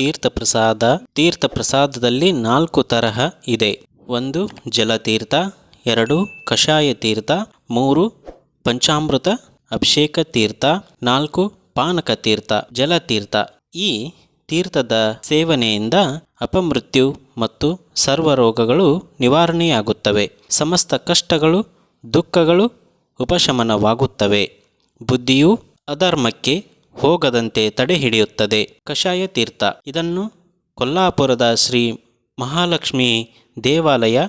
ತೀರ್ಥ ಪ್ರಸಾದ ತೀರ್ಥ ಪ್ರಸಾದದಲ್ಲಿ ನಾಲ್ಕು ತರಹ ಇದೆ. ಒಂದು, ಜಲತೀರ್ಥ, ಎರಡು ಕಷಾಯ ತೀರ್ಥ ಮೂರು, ಪಂಚಾಮೃತ ಅಭಿಷೇಕ ತೀರ್ಥ ನಾಲ್ಕು ಪಾನಕ ತೀರ್ಥ ಜಲತೀರ್ಥ. ಈ ತೀರ್ಥದ ಸೇವನೆಯಿಂದ ಅಪಮೃತ್ಯು ಮತ್ತು ಸರ್ವರೋಗಗಳು ನಿವಾರಣೆಯಾಗುತ್ತವೆ. ಸಮಸ್ತ ಕಷ್ಟಗಳು, ದುಃಖಗಳು ಉಪಶಮನವಾಗುತ್ತವೆ. ಬುದ್ಧಿಯು ಅಧರ್ಮಕ್ಕೆ ಹೋಗದಂತೆ ತಡೆ ಹಿಡಿಯುತ್ತದೆ. ಕಷಾಯ ತೀರ್ಥ. ಇದನ್ನು ಕೊಲ್ಲಾಪುರದ ಶ್ರೀ ಮಹಾಲಕ್ಷ್ಮಿ ದೇವಾಲಯ,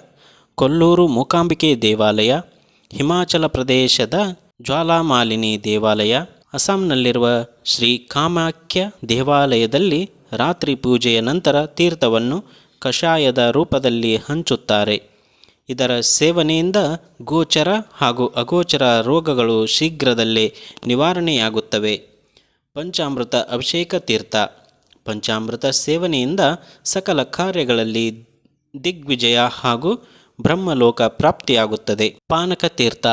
ಕೊಲ್ಲೂರು ಮೂಕಾಂಬಿಕೆ ದೇವಾಲಯ, ಹಿಮಾಚಲ ಪ್ರದೇಶದ ಜ್ವಾಲಾಮಾಲಿನಿ ದೇವಾಲಯ, ಅಸ್ಸಾಂನಲ್ಲಿರುವ ಶ್ರೀ ಕಾಮಾಖ್ಯ ದೇವಾಲಯದಲ್ಲಿ ರಾತ್ರಿ ಪೂಜೆಯ ನಂತರ ತೀರ್ಥವನ್ನು ಕಷಾಯದ ರೂಪದಲ್ಲಿ ಹಂಚುತ್ತಾರೆ. ಇದರ ಸೇವನೆಯಿಂದ ಗೋಚರ ಹಾಗೂ ಅಗೋಚರ ರೋಗಗಳು ಶೀಘ್ರದಲ್ಲೇ ನಿವಾರಣೆಯಾಗುತ್ತವೆ. ಪಂಚಾಮೃತ ಅಭಿಷೇಕ ತೀರ್ಥ. ಪಂಚಾಮೃತ ಸೇವನೆಯಿಂದ ಸಕಲ ಕಾರ್ಯಗಳಲ್ಲಿ ದಿಗ್ವಿಜಯ ಹಾಗೂ ಬ್ರಹ್ಮಲೋಕ ಪ್ರಾಪ್ತಿಯಾಗುತ್ತದೆ. ಪಾನಕ ತೀರ್ಥ.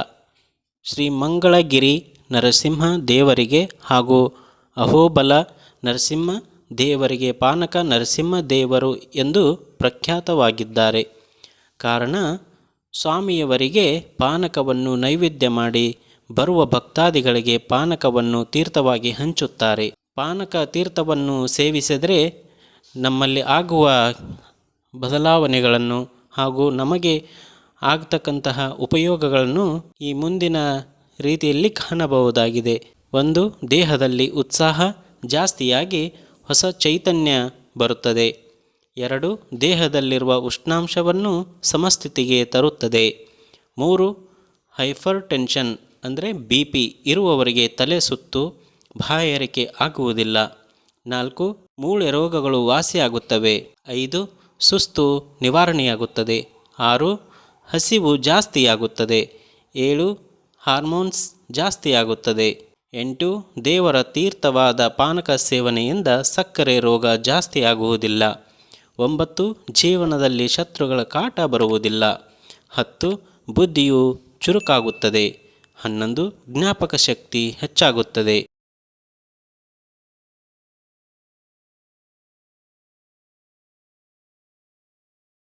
ಶ್ರೀ ಮಂಗಳಗಿರಿ ನರಸಿಂಹ ದೇವರಿಗೆ ಹಾಗೂ ಅಹೋಬಲ ನರಸಿಂಹ ದೇವರಿಗೆ ಪಾನಕ ನರಸಿಂಹ ದೇವರು ಎಂದು ಪ್ರಖ್ಯಾತವಾಗಿದ್ದಾರೆ. ಕಾರಣ, ಸ್ವಾಮಿಯವರಿಗೆ ಪಾನಕವನ್ನು ನೈವೇದ್ಯ ಮಾಡಿ ಬರುವ ಭಕ್ತಾದಿಗಳಿಗೆ ಪಾನಕವನ್ನು ತೀರ್ಥವಾಗಿ ಹಂಚುತ್ತಾರೆ. ಪಾನಕ ತೀರ್ಥವನ್ನು ಸೇವಿಸಿದರೆ ನಮ್ಮಲ್ಲಿ ಆಗುವ ಬದಲಾವಣೆಗಳನ್ನು ಹಾಗೂ ನಮಗೆ ಆಗ್ತಕ್ಕಂತಹ ಉಪಯೋಗಗಳನ್ನು ಈ ಮುಂದಿನ ರೀತಿಯಲ್ಲಿ ಕಾಣಬಹುದಾಗಿದೆ. ಒಂದು, ದೇಹದಲ್ಲಿ ಉತ್ಸಾಹ ಜಾಸ್ತಿಯಾಗಿ ಹೊಸ ಚೈತನ್ಯ ಬರುತ್ತದೆ. ಎರಡು, ದೇಹದಲ್ಲಿರುವ ಉಷ್ಣಾಂಶವನ್ನು ಸಮಸ್ಥಿತಿಗೆ ತರುತ್ತದೆ. ಮೂರು ಹೈಫರ್ ಟೆನ್ಷನ್ ಅಂದರೆ ಬಿ ಪಿ ಇರುವವರಿಗೆ ತಲೆ ಸುತ್ತು ಬಾಯಾರಿಕೆ ಆಗುವುದಿಲ್ಲ. ನಾಲ್ಕು, ಮೂಳೆ ರೋಗಗಳು ವಾಸಿಯಾಗುತ್ತವೆ. ಐದು, ಸುಸ್ತು ನಿವಾರಣೆಯಾಗುತ್ತದೆ. ಆರು, ಹಸಿವು ಜಾಸ್ತಿಯಾಗುತ್ತದೆ. ಏಳು, ಹಾರ್ಮೋನ್ಸ್ ಜಾಸ್ತಿಯಾಗುತ್ತದೆ. ಎಂಟು, ದೇವರ ತೀರ್ಥವಾದ ಪಾನಕ ಸೇವನೆಯಿಂದ ಸಕ್ಕರೆ ರೋಗ ಜಾಸ್ತಿಯಾಗುವುದಿಲ್ಲ. ಒಂಬತ್ತು, ಜೀವನದಲ್ಲಿ ಶತ್ರುಗಳ ಕಾಟ ಬರುವುದಿಲ್ಲ. ಹತ್ತು, ಬುದ್ಧಿಯು ಚುರುಕಾಗುತ್ತದೆ. ಹನ್ನೊಂದು ಜ್ಞಾಪಕ ಶಕ್ತಿ ಹೆಚ್ಚಾಗುತ್ತದೆ.